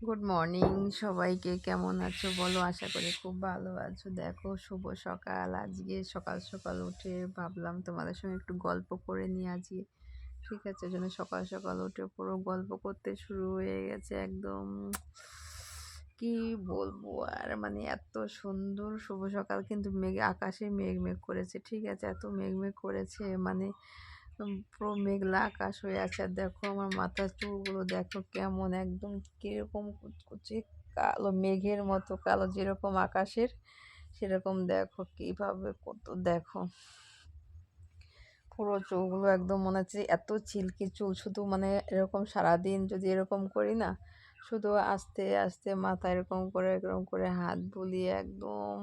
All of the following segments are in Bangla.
গুড মর্নিং সবাইকে কেমন আছো বলো? আশা করি খুব ভালো আছো। দেখো, শুভ সকাল। আজকে সকাল সকাল উঠে ভাবলাম তোমাদের সঙ্গে একটু গল্প করে নিয়ে আজকে। ঠিক আছে জন্য সকাল সকাল উঠে পুরো গল্প করতে শুরু হয়ে গেছে একদম, কি বলব আর? মানে এত সুন্দর শুভ সকাল। কিন্তু মেঘ, আকাশে মেঘ মেঘ করেছে। ঠিক আছে, এত মেঘ মেঘ করেছে। মানে পুরো মেঘলা আকাশ হয়ে আছে। আর দেখো আমার মাথার চুলগুলো দেখো কেমন একদম কীরকম কুচকুচে কালো, মেঘের মতো কালো যেরকম আকাশের, সেরকম দেখো কীভাবে কত দেখো। পুরো চুলগুলো একদম মনে হচ্ছে এত চিলকি চুল, শুধু মানে এরকম সারাদিন যদি এরকম করি না, শুধু আস্তে আস্তে মাথা এরকম করে এরকম করে হাত বুলিয়ে একদম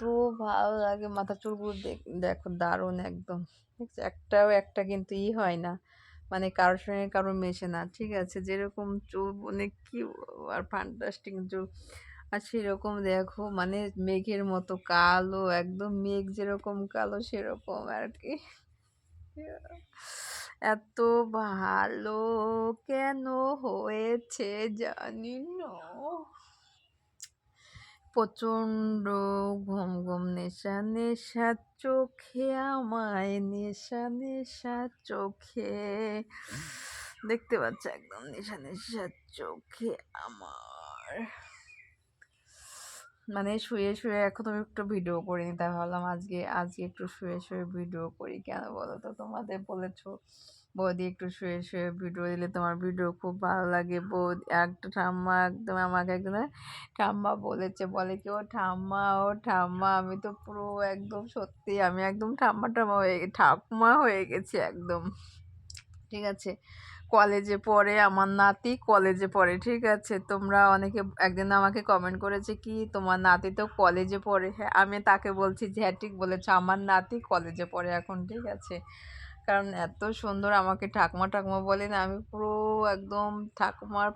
এত ভালো লাগে, মাথার চুলগুলো দেখো দারুণ একদম। একটাও একটা কিন্তু ই হয় না। মানে কারোর সঙ্গে কারোর মেশে না, ঠিক আছে? যেরকম চুল মানে কি আর ফান্টাস্টিক চুল। আর সেরকম দেখো মানে মেঘের মতো কালো, একদম মেঘ যেরকম কালো সেরকম আর কি এত ভালো কেন হয়েছে জানি না প্রচণ্ড ঘুম ঘুম, নেশা নেশা, চোখে আমায়, নেশা নেশা, চোখে। দেখতে পাচ্ছ একদম নেশা নেশা, চোখে আমার। মানে শুয়ে শুয়ে এখন আমি একটু ভিডিও করিনি, তাই ভাবলাম আজকে আজকে একটু শুয়ে শুয়ে ভিডিও করি। কেন বলো তো? তোমাদের বলেছ বৌদি একটু শুয়ে শুয়ে ভিডিও দিলে তোমার ভিডিও খুব ভালো লাগে। বৌদি, একটা ঠাম্মা একদম আমাকে একদম ঠাম্মা বলেছে, বলে কি, ও ঠাম্মা ও ঠাম্মা, আমি তো পুরো একদম সত্যি, আমি একদম ঠাম্মা ঠাম্মা হয়ে ঠাকুমা হয়ে গেছি একদম। ঠিক আছে? কলেজে পড়ে, আমার নাতি কলেজে পড়ে, ঠিক আছে? তোমরা অনেকে একদিন আমাকে কমেন্ট করেছে কি, তোমার নাতি তো কলেজে পড়ে। হ্যাঁ আমি তাকে বলছি যে হ্যাঁ ঠিক বলেছ, আমার নাতি কলেজে পড়ে এখন। ঠিক আছে? কারণ এত সুন্দর আমাকে ঠাকুমা ঠাকুমা বলে না, আমি পুরো একদম ঠাকুমার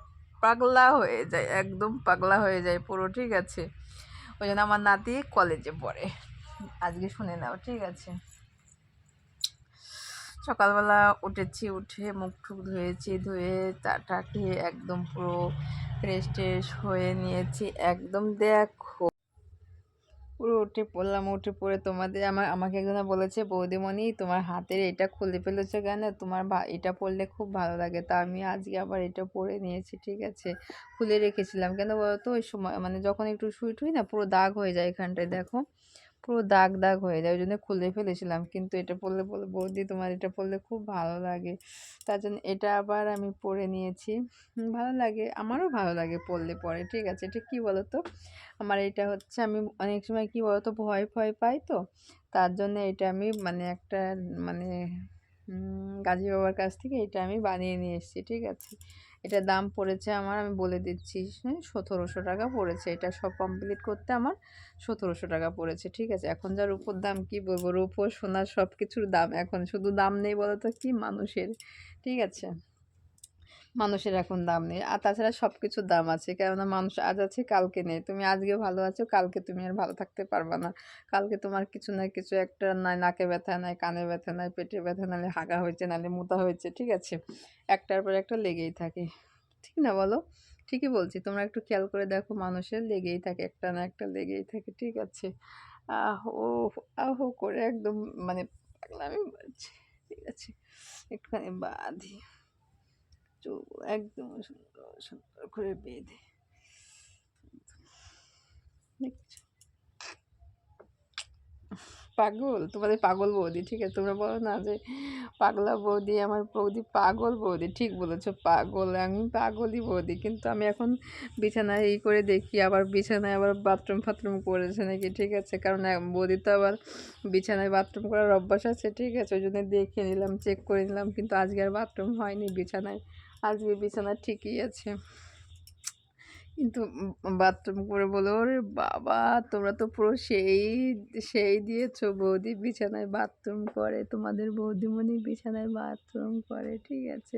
পাগলা হয়ে যায় একদম পাগলা হয়ে যায় পুরো, ঠিক আছে? ওই জন্য আমার নাতি কলেজে পড়ে। আজকে শুনে নাও, ঠিক আছে? সকালবেলা উঠেছি, উঠে মুখ টুক ধুয়েছি, ধুয়ে চাটা খেয়ে একদম পুরো ফ্রেশ ট্রেশ হয়ে নিয়েছি। একদম দেখো পুরো উঠে পড়লাম, উঠে পড়ে তোমাদের আমার, আমাকে একজন বলেছে, বৌদিমণি, তোমার হাতের এটা খুলে ফেলেছো কেন? তোমার এটা পড়লে খুব ভালো লাগে। তা আমি আজকে আবার এটা পরে নিয়েছি, ঠিক আছে? খুলে রেখেছিলাম। কেন বলতো? ওই সময় মানে যখন একটু শুই টুই না, পুরো দাগ হয়ে যায় এখানটায়, দেখো। পুরো দাগ দাগ হয়ে যায়। ওই জন্য খুলে ফেলেছিলাম। কিন্তু এটা পরলে বলে, বৌদি তোমার এটা পরলে খুব ভালো লাগে। তার জন্য এটা আবার আমি পরে নিয়েছি। ভালো লাগে। আমারও ভালো লাগে পরলে পরে ঠিক আছে, এটা কী বলো তো আমার এটা হচ্ছে আমি অনেক সময় কী বলো তো ভয় ভয় পাই তো। তার জন্য এটা আমি মানে একটা মানে গাজী বাবার কাছ থেকে এটা আমি বানিয়ে নিয়ে এসেছি। ঠিক আছে? এটা দাম পড়েছে আমার, আমি বলে দিচ্ছি সতেরোশো টাকা পড়েছে। এটা সব কমপ্লিট করতে আমার সতেরোশো টাকা পড়েছে, ঠিক আছে? এখন যা রূপোর দাম কি বলব? রূপো সোনার সব কিছুর দাম, এখন শুধু দাম নেই বলো তো কি? মানুষের, ঠিক আছে? মানুষের এখন দাম নেই। আর তাছাড়া সব কিছুর দাম আছে। কেননা মানুষ আজ আছে, কালকে নেই। তুমি আজকে ভালো আছো, কালকে তুমি আর ভালো থাকতে পারবে না। কালকে তোমার কিছু না কিছু একটা নাই, নাকে ব্যথা নাই, কানে ব্যথা নাই, পেটে ব্যথা নাহলে হাগা হয়েছে নাহলে মোতা হয়েছে, ঠিক আছে? একটার পর একটা লেগেই থাকে। ঠিক না বলো? ঠিকই বলছি। তোমরা একটু খেয়াল করে দেখো, মানুষের লেগেই থাকে, একটা না একটা লেগেই থাকে, ঠিক আছে? আহো আহো করে একদম মানে আমি ঠিক আছে? একটুখানি বাঁধি চুল একদম সুন্দর সুন্দর করে বেঁধে। পাগল? তোমাদের পাগল বৌদি, ঠিক আছে? তোমরা বলো না যে পাগলা বৌদি, আমার বৌদি পাগল বৌদি। ঠিক বলেছ, পাগল। আমি পাগলই বৌদি, কিন্তু আমি এখন বিছানায় এই করে দেখি, আবার বিছানায় আবার বাথরুম ফাথরুম করেছে নাকি, ঠিক আছে? কারণ বৌদি তো আবার বিছানায় বাথরুম করার অভ্যাস আছে, ঠিক আছে? ওই জন্য দেখে নিলাম চেক করে নিলাম, কিন্তু আজকে আর বাথরুম হয়নি বিছানায়। আজকে বিছানা ঠিকই আছে। কিন্তু বাথরুম করে বলো, ওরে বাবা, তোমরা তো পুরো সেই সেই দিয়েছ বৌদি বিছানায় বাথরুম করে, তোমাদের বৌদিমণি বিছানায় বাথরুম করে, ঠিক আছে?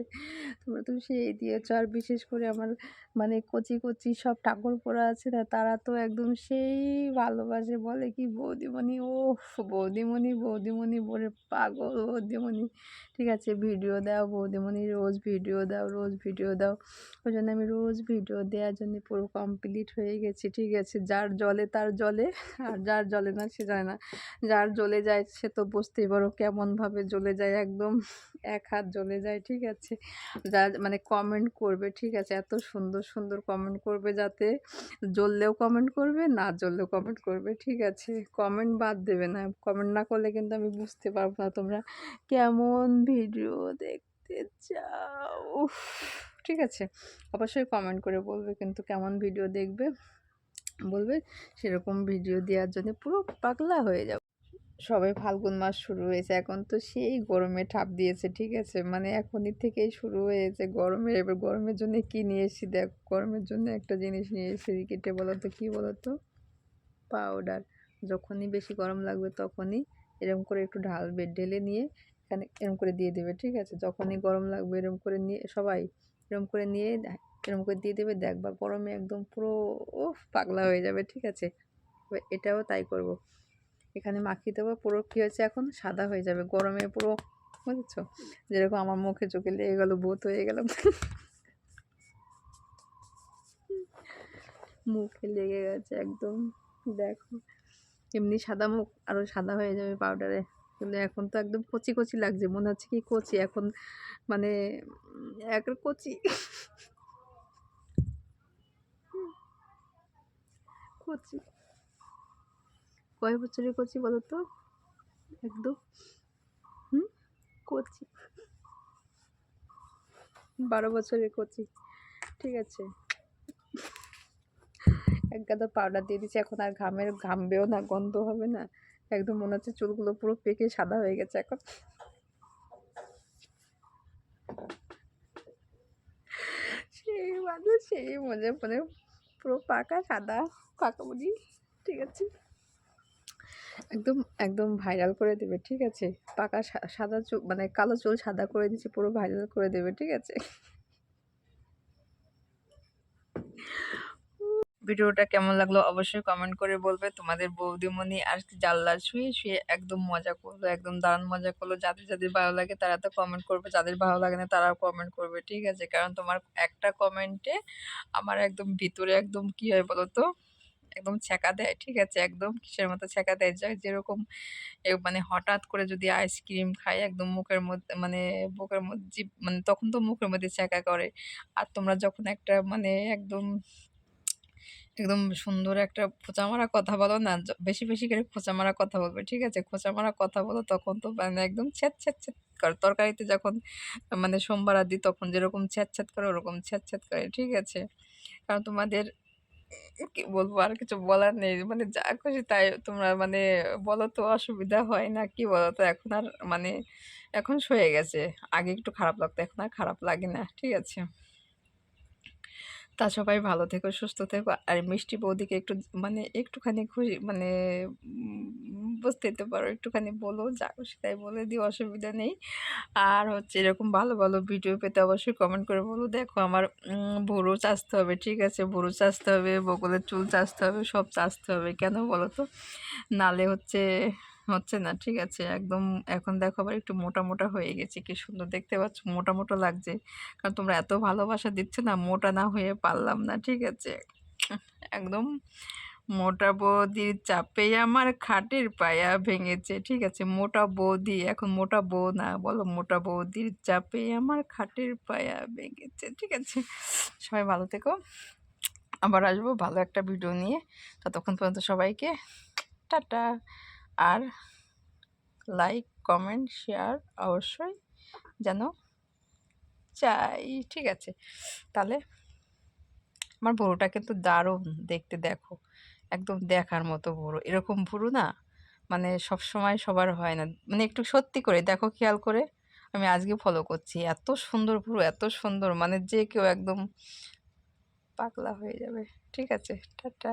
তোমরা তো সেই দিয়েছ। আর বিশেষ করে আমার মানে কচি কচি সব ঠাকুর পড়া আছে না, তারা তো একদম সেই ভালোবাসে, বলে কি, বৌদিমণি ও বৌদিমণি বৌদিমণি বলে পাগল, বৌদিমণি। ঠিক আছে, ভিডিও দাও বৌদিমণি, রোজ ভিডিও দাও, রোজ ভিডিও দাও। ওই জন্য আমি রোজ ভিডিও দেওয়ার জন্য পুরো কমপ্লিট হয়ে গেছি, ঠিক আছে? যার জলে তার জলে, আর যার জলে না সে যায় না। যার জ্বলে যায় সে তো বুঝতেই পারো কেমনভাবে জ্বলে যায়, একদম এক হাত জ্বলে যায়, ঠিক আছে? যার মানে কমেন্ট করবে, ঠিক আছে? এত সুন্দর সুন্দর কমেন্ট করবে যাতে জ্বললেও কমেন্ট করবে, না জ্বললেও কমেন্ট করবে, ঠিক আছে? কমেন্ট বাদ দেবে না। কমেন্ট না করলে কিন্তু আমি বুঝতে পারব না তোমরা। কেমন ভিডিও দেখতে চাও? ঠিক আছে? অবশ্যই কমেন্ট করে বলবে কিন্তু কেমন ভিডিও দেখবে? বলবে সেরকম ভিডিও দেওয়ার জন্য পুরো পাগলা হয়ে যাবে। সবে ফাল্গুন মাস শুরু হয়েছে, এখন তো সেই গরমে ঠাপ দিয়েছে, ঠিক আছে? মানে এখনই থেকেই শুরু হয়েছে গরমের এবার গরমের জন্য কি নিয়ে এসেছি দেখ, গরমের জন্য একটা জিনিস নিয়ে এসেছি কেটে বলো তো, কী বলো তো? পাউডার যখনই বেশি গরম লাগবে তখনই এরকম করে একটু ঢালবে ঢেলে নিয়ে এখানে এরকম করে দিয়ে দেবে, ঠিক আছে? যখনই গরম লাগবে এরকম করে নিয়ে সবাই এরকম করে নিয়ে এরকম করে দিয়ে দেবে দেখবা গরমে একদম পুরো ও পাগলা হয়ে যাবে, ঠিক আছে? এবার এটাও তাই করব। এখানে মাখিয়ে দেবো, পুরো কী হয়েছে এখন? সাদা হয়ে যাবে, গরমে পুরো, বুঝেছ? যেরকম আমার মুখে চোখে লেগে গেলো বোত হয়ে গেল। মুখে লেগে গেছে একদম, দেখো। এমনি সাদা মুখ আরও সাদা হয়ে যাবে পাউডারে কিন্তু এখন তো একদম কচি কচি লাগছে। মনে হচ্ছে কি কচি? এখন মানে এক কচি। কচি। কয় বছরের কচি বলো তো? একদম। কচি। বারো বছরের কচি। ঠিক আছে। এক গাদা পাউডার দিয়ে দিচ্ছি। এখন আর ঘামের, ঘামবেও না, গন্ধ হবে না। একদম মনে হচ্ছে চুলগুলো পুরো পেকে সাদা হয়ে গেছে এখন। সেই মানুষ সেই মজা মানে পুরো পাকা সাদা কাকামুনি ঠিক আছে। একদম একদম ভাইরাল করে দেবে, ঠিক আছে? পাকা সাদা চুল মানে কালো চুল সাদা করে দিচ্ছে পুরো ভাইরাল করে দেবে, ঠিক আছে? ভিডিওটা কেমন লাগল অবশ্যই কমেন্ট করে বলবে। তোমাদের বৌদিমণি আর কি জানলা শুয়ে শুয়ে একদম মজা করল, একদম দারুণ মজা করল। যাদের যাদের ভালো লাগে তারা তো কমেন্ট করবে, যাদের ভালো লাগে না তারাও কমেন্ট করবে, ঠিক আছে? কারণ তোমার একটা কমেন্টে আমার একদম ভিতরে একদম কী হয় বলো তো একদম ছ্যাঁকা দেয়, ঠিক আছে? একদম কিসের মতো ছ্যাঁকা দেয়? যায় যেরকম মানে হঠাৎ করে যদি আইসক্রিম খাই একদম মুখের মধ্যে মানে বুকের মধ্যে মানে তখন তো মুখের মধ্যে ছ্যাঁকা করে। আর তোমরা যখন একটা মানে একদম একদম সুন্দর একটা খোঁচা মারা কথা বলো না বেশি বেশি করে খোঁচা মারা কথা বলবে, ঠিক আছে? খোঁচা মারা কথা বলো, তখন তো মানে একদম ছ্যাঁত ছ্যাঁত ছ্যাঁত করে। তরকারিতে যখন মানে সোমবার দিই তখন যেরকম ছ্যাঁত ছ্যাঁত করে, ওরকম ছ্যাঁত ছ্যাঁত করে, ঠিক আছে? কারণ তোমাদের কি বলব, আর কিছু বলার নেই। মানে যা খুশি তাই তোমরা মানে বলো তো, অসুবিধা হয় না, কি বলো তো? এখন আর মানে এখন সয়ে গেছে। আগে একটু খারাপ লাগতো, এখন আর খারাপ লাগে না, ঠিক আছে? তা সবাই ভালো থেকো, সুস্থ থেকো। আর মিষ্টি বৌদিকে একটু মানে একটুখানি খুশি মানে বুঝতে তো পারো, একটুখানি বলো, যা খুশি তাই বলে দিও, অসুবিধা নেই। আর হচ্ছে এরকম ভালো ভালো ভিডিও পেতে অবশ্যই কমেন্ট করে বলো। দেখো আমার ভুরু চাষতে হবে, ঠিক আছে? ভুরু চাষতে হবে, বগলের চুল চাষতে হবে, সব চাষতে হবে, কেন বলো তো? নালে হচ্ছে হচ্ছে না, ঠিক আছে? একদম এখন দেখো আবার একটু মোটা মোটা হয়ে গেছে, কি সুন্দর দেখতে পাচ্ছ? মোটা মোটা লাগছে। কারণ তোমরা এত ভালোবাসা দিচ্ছ না, মোটা না হয়ে পারলাম না, ঠিক আছে? একদম মোটা বৌদির চাপেই আমার খাটের পায়া ভেঙেছে, ঠিক আছে? মোটা বৌদি, এখন মোটা বউ না, বলো মোটা বৌদির চাপে আমার খাটের পায়া ভেঙেছে, ঠিক আছে? সবাই ভালো থেকো। আবার আসব ভালো একটা ভিডিও নিয়ে। ততক্ষণ পর্যন্ত সবাইকে, টাটা! আর লাইক কমেন্ট শেয়ার অবশ্যই যেন চাই। ঠিক আছে, তাহলে আমার ভুরুটা কিন্তু দারুণ দেখতে, দেখো। একদম দেখার মতো ভুরু। এরকম ভুরু না মানে সব সময় সবার হয় না। মানে একটু সত্যি করে, দেখো খেয়াল করে, আমি আজকে ফলো করছি। এত সুন্দর ভুরু, এত সুন্দর মানে যে কেউ একদম পাগলা হয়ে যাবে। ঠিক আছে, টাটা।